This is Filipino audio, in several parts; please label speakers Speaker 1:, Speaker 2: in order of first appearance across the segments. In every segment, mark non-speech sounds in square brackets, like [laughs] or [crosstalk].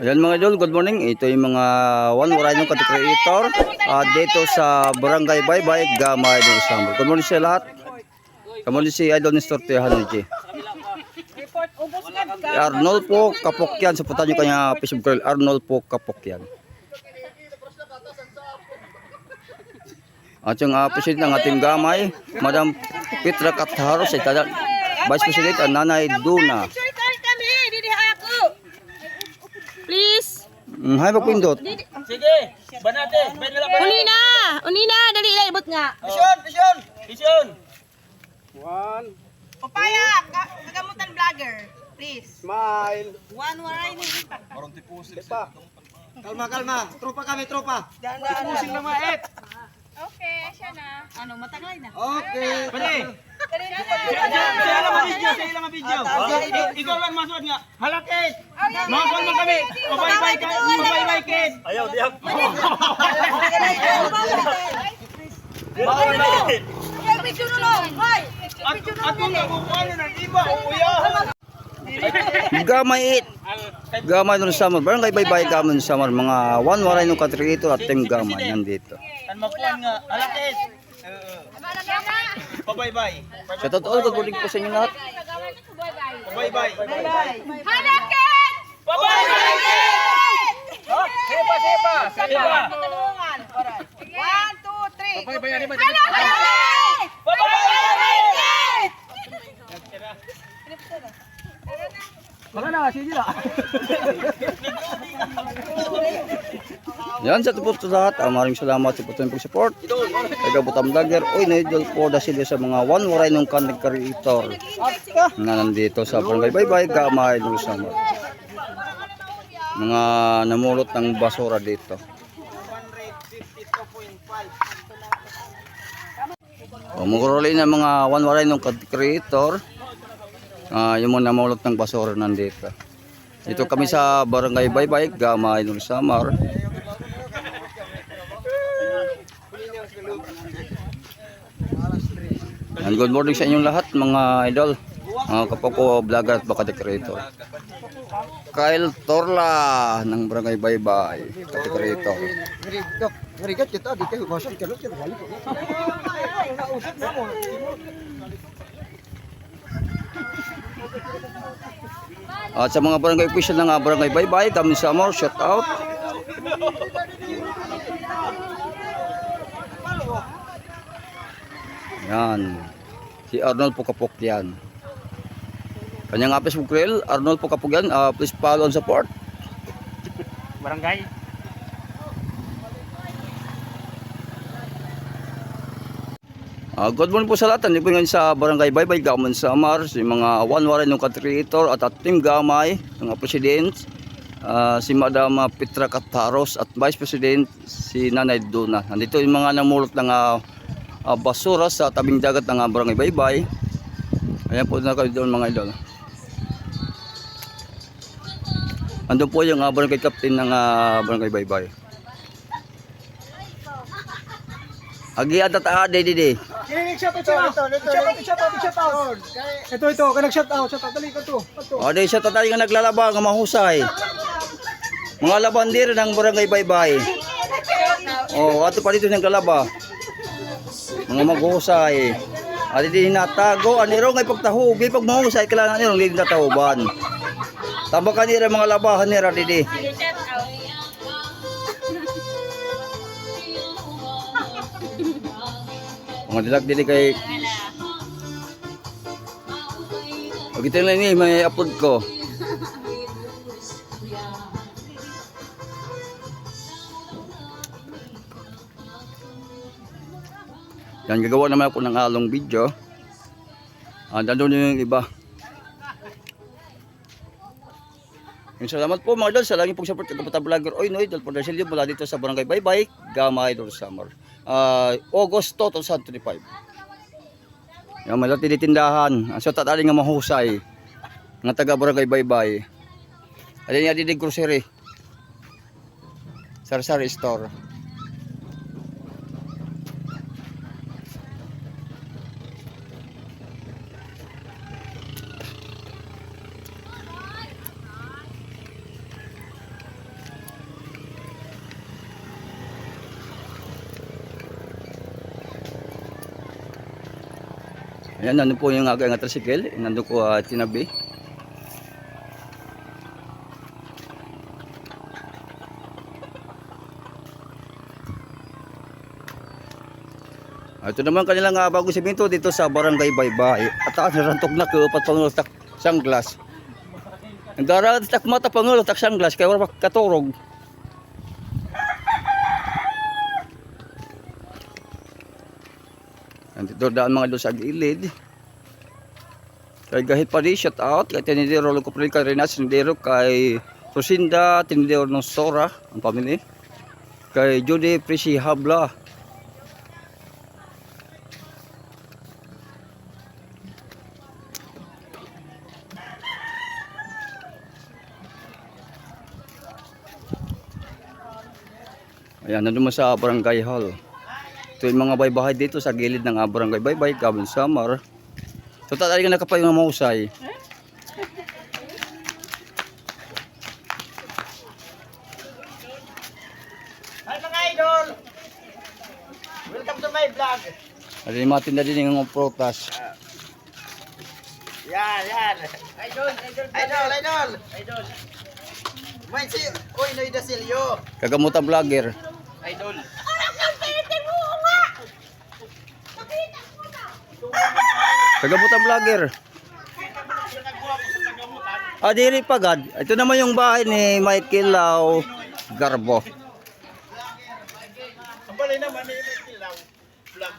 Speaker 1: Ayan mga idol, good morning. Ito yung mga one Warayong content creator ah, dito sa Barangay Baybay, Gamay del Samar. Good morning sa lahat. Good si Idol Nestor Tehanuji. Arnold po Kapokyan. Saputan nyo kanya Facebook girl. Arnold po Kapokyan. At yung uh, president ng ating gamay, Madam Petra Katharos, ay tada, Vice President ang Nanay Duna.
Speaker 2: Sir, kahit kami, didi ako. Please.
Speaker 1: Mm, Hay.
Speaker 2: Didi.
Speaker 3: Sige, banate, ben nila
Speaker 2: Uni na. Uni na, dali ibot nga.
Speaker 3: Vision, vision. Vision.
Speaker 2: Papaya, ka- kagamutan vlogger. Please.
Speaker 4: Smile.
Speaker 2: One waray ni
Speaker 4: Pa. Kalma, kalma. Tropa kami, tropa. Pusing na mait.
Speaker 2: Okay, siya na. Ano, mataglay na.
Speaker 4: Okay.
Speaker 3: Pwede. Saya lang ang video, saya lang ang video. Ikaw lang masuot nga. Halakit. Mga kwan man kami. Pabaybay ka, pabaybay kid. Ayaw, diyak. At at kung nakukuha na ng iba, kuya.
Speaker 1: Gamay it. Gamay nun sa Samar. Barangay Baybay Gamay nun sa. Mga one Warayong content creator at team gamay nandito.
Speaker 3: An makuan nga, halakit. Pabaybay.
Speaker 1: Sa totoo, good morning po sa inyo lahat.
Speaker 3: Pabaybay.
Speaker 2: Hanakin!
Speaker 3: Pabaybay kid. Ha? Sepa, sepa. Sepa.
Speaker 2: One, two, three. Hanakin!
Speaker 3: Pabaybay kid. [laughs]
Speaker 1: Yan sa tupot sa lahat. Ah, maraming salamat sa patuloy pag support. Kaya Butam Vlogger. Uy, na-idol po na sila sa mga one Warayong content creator na nandito sa Barangay Baybay Gamay Samar. Mga namulot ng basura dito. O, muguruli na mga one Warayong content creator. Ah, yung mga namulot ng basura nandito. Dito kami sa Barangay Baybay, Gamay, Nur Samar. And good morning sa inyong lahat mga idol. Mga kapako vlogger at baka creator. Kyle Torla ng Barangay Baybay,
Speaker 4: na mo.
Speaker 1: At sa mga barangay official ng Barangay Baybay, kami sa more shout out. Yan. Si Arnold Pukapok yan. Kanyang apis reel, Arnold Pukapok yan. Ah, please follow and support.
Speaker 3: Barangay.
Speaker 1: Ah, good morning po sa lahat. Nandito po ngayon sa Barangay Baybay, Gamon Samar, si mga one waran ng creator at at team Gamay, mga president, ah, si Madam Petra Kataros at Vice President si Nanay Duna. Nandito yung mga namulot ng ah, ah, basura sa tabing dagat ng ah, Barangay Baybay. Ayan po na kayo doon mga idol. Andun po yung ah, barangay captain ng ah, Barangay Baybay. Agi at at di di di.
Speaker 4: Kini shout out siya. Ito, ito, ito, shout out, shout out. Ito, ito, kanang shout out, shout out. Dali ka to. Ito.
Speaker 1: O, di siya tatay nga naglalaba, nga mahusay. Mga labandir ng barangay Baybay. O, ato pa dito naglalaba. Mga maghusay. At di hinatago, aniro ngay pagtahugi, pag mahusay, kailangan niro hindi natahuban. Tabakan nila mga labahan nila, didi. Mga dilag dili kay Pag ito lang ni may upload ko. Yan, gagawa naman ako ng along video. Ah, nandun yung iba. Yung salamat po mga idol sa laging pong support ng Kaputa Vlogger Oy Noy, Idol Production mula dito sa Barangay Baybay, Gamay, Idol Summer. Ah, August 2025. Yung may lati tindahan. Ang sutat ali nga mahusay. Nga taga Barangay Baybay. Ali nga di grocery. Sari-sari store. Ayan, nandun po yung aking tricycle. Nandun ko ah, tinabi. Ah, Ito naman kanilang uh, bagong simento dito sa Barangay Baybay. At taas narantog na ko pat pangulo tak sanglas. Ang dara tak mata pangulo tak sanglas kay wala katurog. Andito daan mga doon sa gilid. Kay gahit pa di shout out kay tinidero rin kay Renas tinidero kay Rosinda tinidero ng Sora ang pamilya. Kay Judy Presi Habla Ayan, nandun mo sa Barangay Hall. Ito yung mga baybahay dito sa gilid ng ah, Barangay Baybay, Gabon Samar. So, tatali ka nakapay ng mausay.
Speaker 3: Hi mga idol! Welcome to my vlog!
Speaker 1: Alin matinda din yung mga protas.
Speaker 3: Yan, yan! Idol, idol! Idol, idol! Idol! May si... Uy, Noy Dasilio!
Speaker 1: Kagamutan vlogger.
Speaker 3: Idol!
Speaker 1: Kagamutan vlogger. Ah, diri pagad. Ito naman yung bahay ni Michael Lau Garbo.
Speaker 3: Ang balay naman ni Kilaw. Vlog.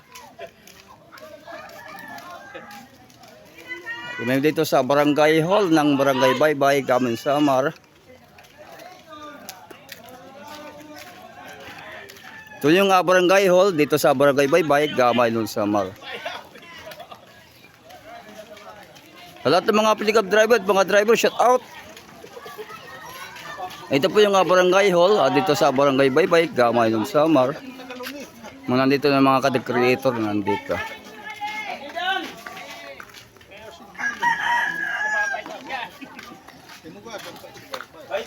Speaker 1: Kami dito sa Barangay Hall ng Barangay Baybay, Gamin Samar. Ito yung ah, Barangay Hall dito sa Barangay Baybay, Gamay nun Samar. Sa lahat ng mga pick-up driver at mga driver, shout out! Ito po yung ah, Barangay Hall ah, dito sa Barangay Baybay, Gamay nun Samar. Mga nandito ng mga content creator nandito.
Speaker 3: Ay,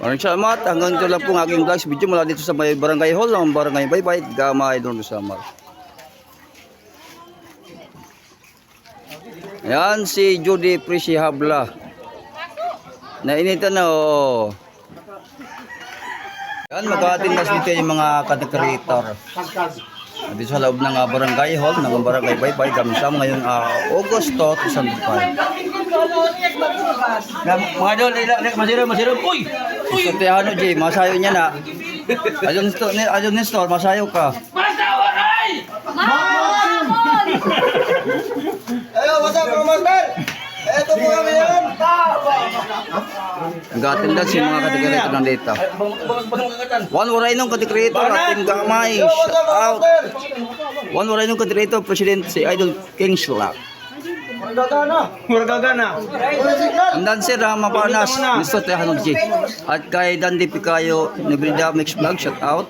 Speaker 1: Maraming salamat. Hanggang dito lang po ang aking vlogs video mula dito sa may barangay hall ng barangay Baybay, Gamay, sa Samar. Ayan si Judy Prisi Habla. Nainitan na oo. Yan, mag-attendance dito yung mga content creator. Dito sa loob ng ah, barangay hall ng barangay Baybay, Gamsam ngayong uh, Agosto 2005.
Speaker 3: Mga idol, masiro, masiro! Uy!
Speaker 1: Gusto tiyano, Jay, masayo niya na. Ayon Nestor, ayon Nestor, masayo ka.
Speaker 3: Ayo, what's up, Commander? Ito po kami yan!
Speaker 1: Nag-attendance yung mga kategorito ng data. One waray nung kategorito, ating gamay, shout out. One waray nung kategorito, President si Idol King Slap.
Speaker 3: Muragagana!
Speaker 1: Andan sir, ha, mapanas, Mr. Tehanog G. At kay Dan Di Picayo, Nebrida Mix Vlog, shout out.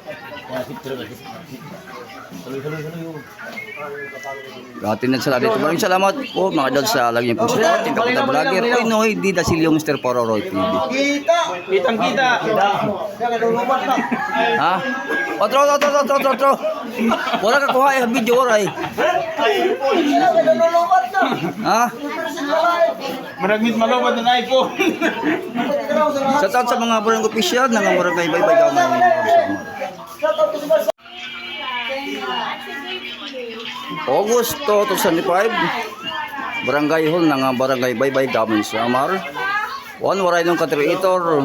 Speaker 1: Attendance sa dito. Maraming salamat po mga dad sa lagi niyo po support. Yung kapunta vlogger, Uy Noy, Di Dasilio, Mr. Pororoy TV.
Speaker 3: Kita! Kitang kita!
Speaker 1: Ha? Otro, otro, otro, otro, otro. Wala ka kuha eh, video oray. Ha?
Speaker 3: Maragmit malawad ng iPhone!
Speaker 1: Sa taon sa mga barang opisyal ng barangay Baybay Gamay. Agosto 2005, Barangay Hall ng Barangay Baybay Gamay Samar. One waray ng katriator,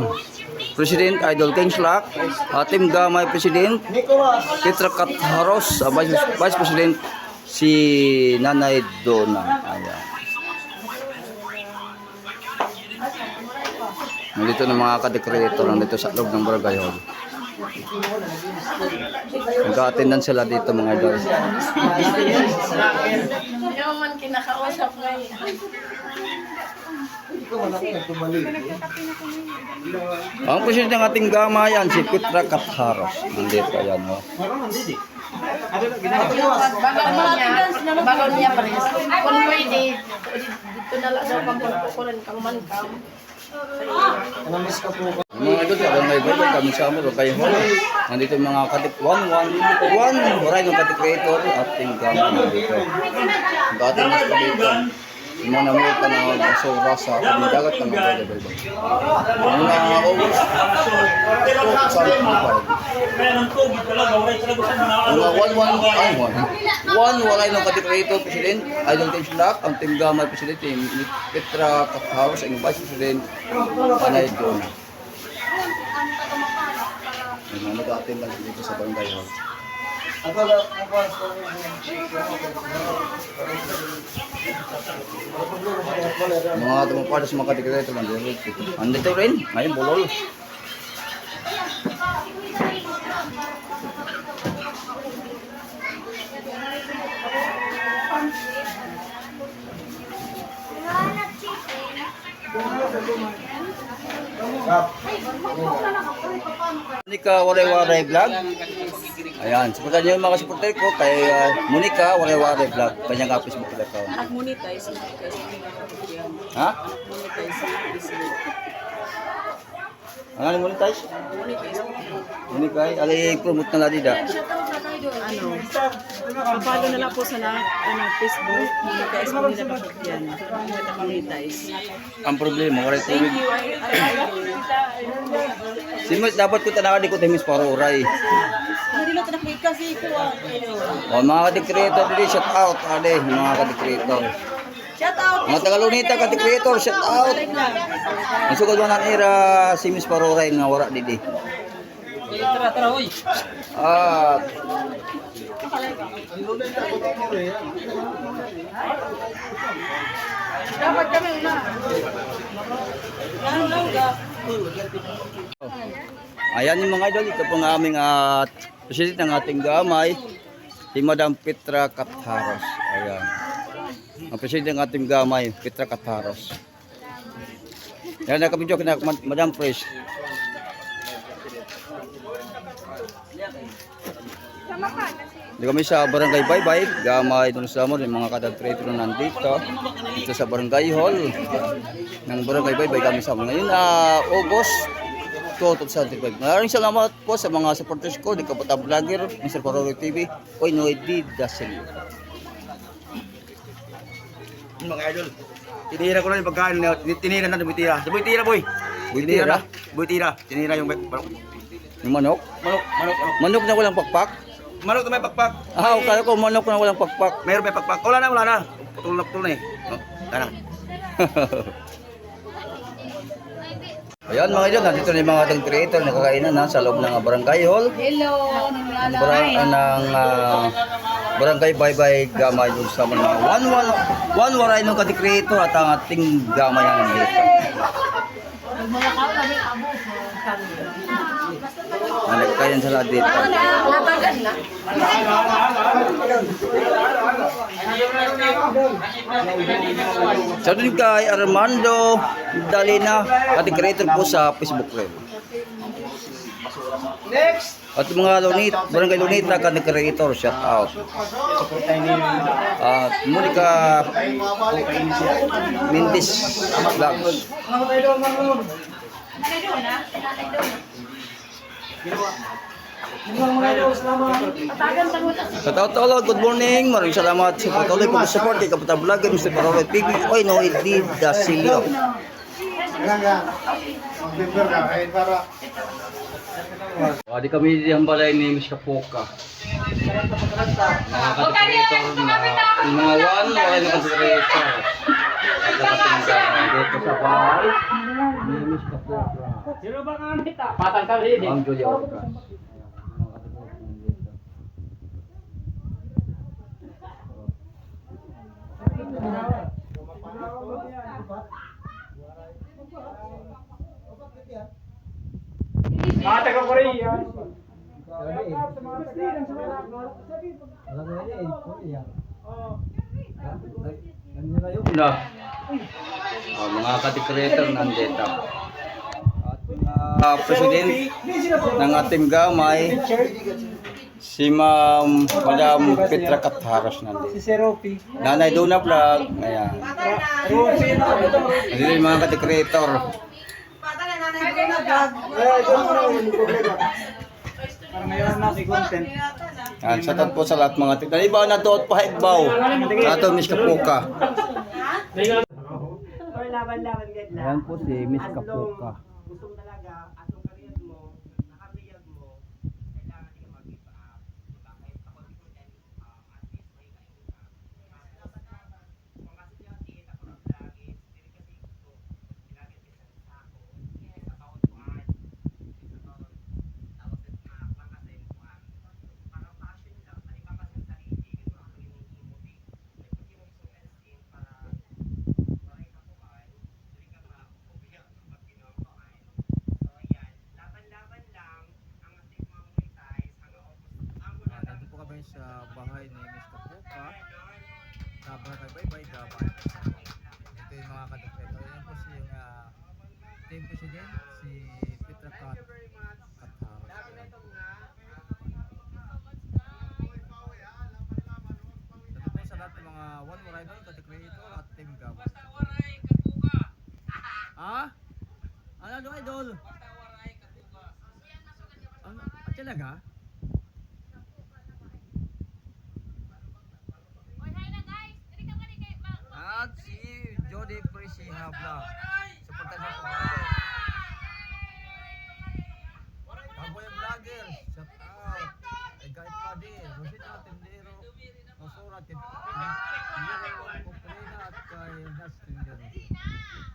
Speaker 1: President Idol King Slack, Atim Gamay President, Petra Katharos, uh, Vice, Vice President si Nanay Dona. Ayan. Nandito ng mga kadekretor nandito sa loob ng barangay hall. Nag-attendance sila dito mga idol.
Speaker 2: Yung man kinakausap ngayon.
Speaker 1: Ang presidente ng ating gamayan, si Petra Katharos. Nandito, ayan oh. o.
Speaker 2: Bagon niya, pares. Kung pwede, dito na lang daw kang pagkukulan kang mankam.
Speaker 4: Namiss ka po.
Speaker 1: Mga idol, sa barangay Baybay, kami sa Amor, kayo ho. Nandito yung mga katik, one, one, one, waray ng katik creator, ating gamit nandito. Ang dating mas dito. Namulit ka na basura sa kaming dagat ng mga Baybay. Ang mga August, sa Baybay. Ang mga one, one, ay, one. One, waray ng katik creator, President, Idol James Black, ang team gamay President, team Petra Kaphaus, ang Vice President. Yung mga nag-attend lang dito sa barangay hall. Mga tumapado sa mga katikreto lang dito. Andito rin, ngayon bulol. Monica Waray-Waray Vlog. Ayan, supportan niyo mga supporter ko kay uh, Monica Waray-Waray Vlog. Kanyang uh, Facebook account.
Speaker 2: Nag-monetize. Monetize.
Speaker 1: Ha?
Speaker 2: Monetize.
Speaker 1: Ano ni monetize?
Speaker 2: Monetize.
Speaker 1: Monica, ali promote na ladi da.
Speaker 2: Ano? Papalo na lang po sa na, ano, Facebook. Monetize mo nila bakit yan. Monetize.
Speaker 1: Ang problema, wala.
Speaker 2: Ay, ay,
Speaker 1: Simus dapat ko tanakan di ko timis para uray.
Speaker 2: Hindi lang tinaklik kasi ko.
Speaker 1: O mga katikreto dili shout out ade mga katikreto.
Speaker 2: Shout out.
Speaker 1: Mga tagalunita katikreto shout out. Ang sugod man ang era simis para uray nga wala didi.
Speaker 3: Tara, tara, oy.
Speaker 1: Ah,
Speaker 2: Dapat kami na. Ano?
Speaker 1: Ayan yung mga idol, ito po ang aming at president ng ating gamay, si Madam Petra Katharos. Ayan. Ang president ng ating gamay, Petra Katharos. Yan na kami na Madam Fresh. Di kami sa Barangay Baybay, gamay doon sa mo, yung mga kadagtreto na nandito. Dito sa Barangay Hall ng Barangay Baybay kami sa mo. Ngayon, ah, August 2025. Maraming salamat po sa mga supporters ko, di Kapata Vlogger, Mr. Parolo TV, Oy Noedi Dasil.
Speaker 3: Mga idol. Tinira ko na yung pagkain. Tinira na, bumitira. Sa bumitira, boy.
Speaker 1: Buitira?
Speaker 3: na. Bumitira. Tinira yung manok.
Speaker 1: Yung manok?
Speaker 3: Manok, manok, manok.
Speaker 1: Manok na walang pakpak?
Speaker 3: Manok na may pakpak.
Speaker 1: Ah, akala ko manok na walang pakpak.
Speaker 3: Mayroon may pakpak. Wala na, wala na. Putol na, putol na eh. Oh, Tara. [laughs]
Speaker 1: Ayan mga idol, nandito na yung mga ating creator na kakainan na sa loob ng barangay hall.
Speaker 2: Hello.
Speaker 1: Barang, ng ah, barangay Baybay Gamay doon sa mga one one one waray ng kati creator at ang ating gamay ang dito. Nalagkayan sa lahat dito.
Speaker 2: Natagal na.
Speaker 1: Sa doon kay Armando Dalina, ating creator po sa Facebook rin.
Speaker 4: Next!
Speaker 1: At mga lunit, barangay lunita ka creator shout out. At Monica Mintis Vlogs. Sa tao good morning. Maraming salamat sa patuloy pag support kay Kapata Vlogger, Mr. Parolo TV. Oy, no, hindi Dasilio.
Speaker 4: Ka, kahit para...
Speaker 1: Ah, di kami di ang balay ni Miss Kapoka. Mga katikreator na mga one, wala na katikreator. At nakatingga dito sa bahay ni Miss Kapoka.
Speaker 3: Sino ba nga nita? Patang ka rin.
Speaker 1: Ma'am Julia Orca.
Speaker 3: Ah, taga Korea.
Speaker 1: Na. Oh, mga katikreator nandito. At mga president ng ating gamay, si Ma'am Madam Petra Katharos
Speaker 4: Si
Speaker 1: nandito.
Speaker 4: Seropi.
Speaker 1: Nanay Duna Vlog, ayan.
Speaker 4: Rupi na ito.
Speaker 1: Hindi mga katikreator.
Speaker 4: Eh, doon mo na yung problema. Para ngayon na si content.
Speaker 1: Yan, sa po sa lahat mga tignan. Iba na to at pahigbaw. Ato, Miss Kapuka.
Speaker 2: Or laban-laban gad
Speaker 1: Ayan po si Miss Kapuka.
Speaker 2: Gusto mo talaga, atong kariyat mo, nakabiyag mo, kailangan di ka mag-give up. Diba? Kahit ako di ko yan, um, at least may kain ka. Tapos, kung kasi niya, tiit ako ng lagi, spirit kasi gusto, ilagay ko sa ako, sa taon kuan, sa taon, tapos na, pangasin kuan. Parang passion lang, ano ba kasi sa sarili, ganun ako yung emote. Like, pag yung gusto medicine para, maray ka kuan, dili ka ma-ubiyak pag kinukuan. So, ayan. Laban-laban lang. Ang ating mga monetize. Hanggang August. Ang muna lang.
Speaker 5: Nandito po kami sa bahay ni Miss Kapuka. Sa Barangay Baybay, Gabay. Ito yung mga kadekreto. Yan po si yung uh, team president, si Petra Kat Katharos. Ito po sa lahat ng mga One More Idol, kadekreto at team Gabay. [laughs] Ha? Ano do idol? Ano? Ah, talaga? At si Jody Prissy Habla. Suportan niyo po mga idol. Bago yung vlogger, shout out. Ay kahit pa din, Rosita Tindero, Rosora Tindero, Kuprina at kay Nas Tindero.